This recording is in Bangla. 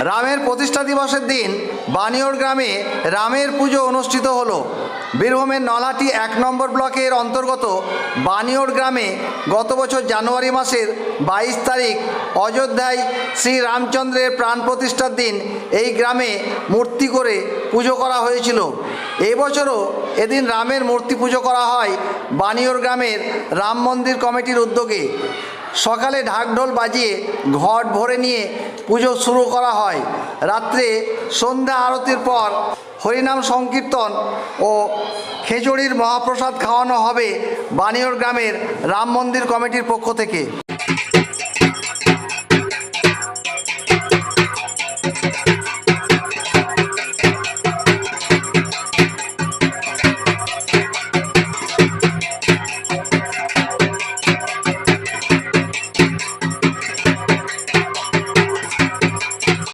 রামের প্রতিষ্ঠা দিবসের দিন বানিয়র গ্রামে রামের পুজো অনুষ্ঠিত হলো। বীরভূমের নলাটি এক নম্বর ব্লকের অন্তর্গত বানিয়র গ্রামে গত বছর জানুয়ারি মাসের বাইশ তারিখ অযোধ্যায় শ্রী রামচন্দ্রের প্রাণ প্রতিষ্ঠার দিন এই গ্রামে মূর্তি করে পুজো করা হয়েছিল। এই বছরও এদিন রামের মূর্তি পুজো করা হয় বানিয়র গ্রামের রাম মন্দির কমিটির উদ্যোগে। সকালে ঢাকঢোল বাজিয়ে ঘট ভরে নিয়ে পুজো শুরু করা হয়। রাত্রে সন্ধ্যা আরতির পর হরিনাম সংকীর্তন ও খেজুরির মহাপ্রসাদ খাওয়ানো হবে বানিয়র গ্রামের রাম মন্দির কমিটির পক্ষ থেকে।